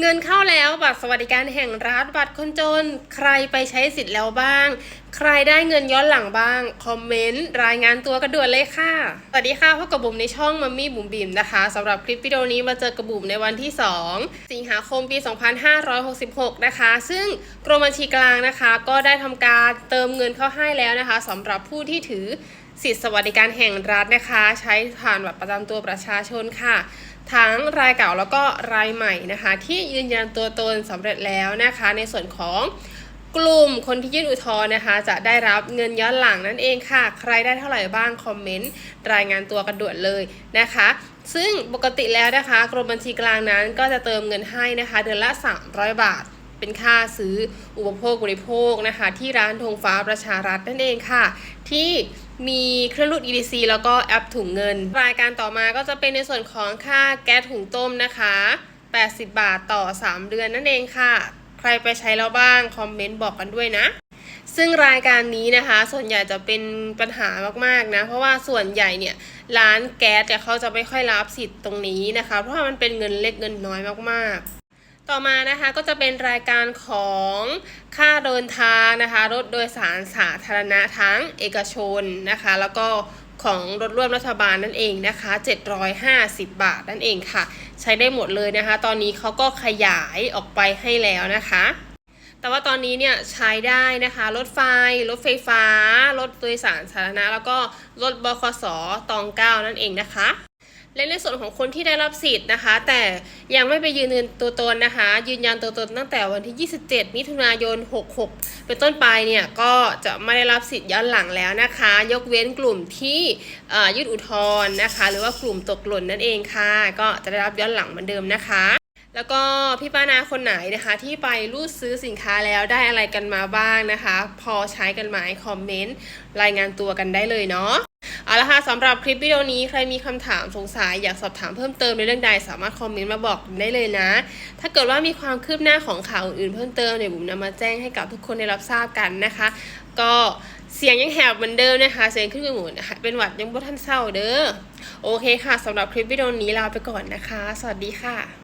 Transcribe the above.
เงินเข้าแล้วบัตรสวัสดิการแห่งรัฐบัตรคนจน ใครไปใช้สิทธิ์แล้วบ้าง ใครได้เงินย้อนหลังบ้าง คอมเมนต์ รายงานตัวกันด่วนเลยค่ะ สวัสดีค่ะพบกับบุ๋มในช่องมัมมี่บุ๋มบิ๋มนะคะสำหรับคลิปวิดีโอนี้มาเจอกับบุ๋มในวันที่ 2 สิงหาคมปี 2566 นะคะ ซึ่งกรมบัญชีกลางนะคะ ก็ได้ทำการเติมเงินเข้าให้แล้วนะคะสำหรับผู้ที่ถือสิทธิสวัสดิการแห่งรัฐนะคะ ใช้ผ่านบัตรประจำตัวประชาชนค่ะ ทั้งรายเก่าแล้วก็รายใหม่นะคะ ที่ยืนยันตัวตนสำเร็จแล้วนะคะ ในส่วนของกลุ่มคนที่ยื่นอุทธรณ์นะคะ จะได้รับเงินย้อนหลังนั่นเองค่ะ ใครได้เท่าไหร่บ้างคอมเมนต์รายงานตัวกันด่วนเลยนะคะ ซึ่งปกติแล้วนะคะกรมบัญชีกลางนั้นก็จะเติมเงินให้นะคะ เดือนละ 300 บาท เป็นค่าซื้ออุปโภคบริโภคนะคะ ที่ร้านธงฟ้าประชารัฐนั่นเองค่ะ ที่ มีเครื่องรูด EDC แล้วก็แอปถุงเงิน รายการต่อมาก็จะเป็นในส่วนของค่าแก๊สถุงต้มนะคะ 80 บาทต่อ 3 เดือนนั่นเองค่ะ ใครไปใช้แล้วบ้าง คอมเมนต์บอกกันด้วยนะ ซึ่งรายการนี้นะคะ ส่วนใหญ่จะเป็นปัญหามากๆนะ เพราะว่าส่วนใหญ่เนี่ยร้านแก๊สเนี่ยเขาจะไม่ค่อยรับสิทธิ์ตรงนี้นะคะ เพราะว่ามันเป็นเงินเล็กเงินน้อยมากๆ ต่อมานะคะก็จะเป็นรายการของค่าเดินทางนะคะรถโดยสารสาธารณะทั้งเอกชนนะคะ แล้วก็ของรถร่วมรัฐบาลนั่นเองนะคะ 750 บาทนั่นเองค่ะ ใช้ได้หมดเลยนะคะ ตอนนี้เขาก็ขยายออกไปให้แล้วนะคะ แต่ว่าตอนนี้เนี่ยใช้ได้นะคะ รถไฟ รถไฟฟ้า รถโดยสารสาธารณะ แล้วก็รถบคสตองเก้านั่นเองนะคะ และในส่วนของคนที่ได้รับสิทธิ์นะคะ แต่ยังไม่ไปยืนยันตัวตนนะคะ ยืนยันตัวตนตั้งแต่วันที่ 27 มิถุนายน 66 เป็นต้นไปเนี่ยก็จะไม่ได้รับสิทธิ์ย้อนหลังแล้วนะคะ ยกเว้นกลุ่มที่ยืดอุทธรณ์นะคะ หรือว่ากลุ่มตกหล่นนั่นเองค่ะ ก็จะได้รับย้อนหลังเหมือนเดิมนะคะ แล้วก็พี่ป้านาคนไหนนะคะ ที่ไปรูดซื้อสินค้าแล้วได้อะไรกันมาบ้างนะคะ พอใช้กันไหมคอมเมนต์ รายงานตัวกันได้เลยเนาะเอาละค่ะสำหรับคลิปวิดีโอนี้ใครมีคำถามสงสัยอยากสอบถามเพิ่มเติมในเรื่องใดสามารถคอมเมนต์มาบอกได้เลยนะ ถ้าเกิดว่ามีความคืบหน้าของข่าวอื่นๆเพิ่มเติมเนี่ยบุ๋มนำมาแจ้งให้กับทุกคนได้รับทราบกันนะคะ ก็เสียงยังแหบเหมือนเดิมนะคะ เสียงขึ้นจมูกนะคะเป็นหวัดยังบ่ท่านเศร้าเด้อโอเคค่ะสำหรับคลิปวิดีโอนี้ลาไปก่อนนะคะ สวัสดีค่ะ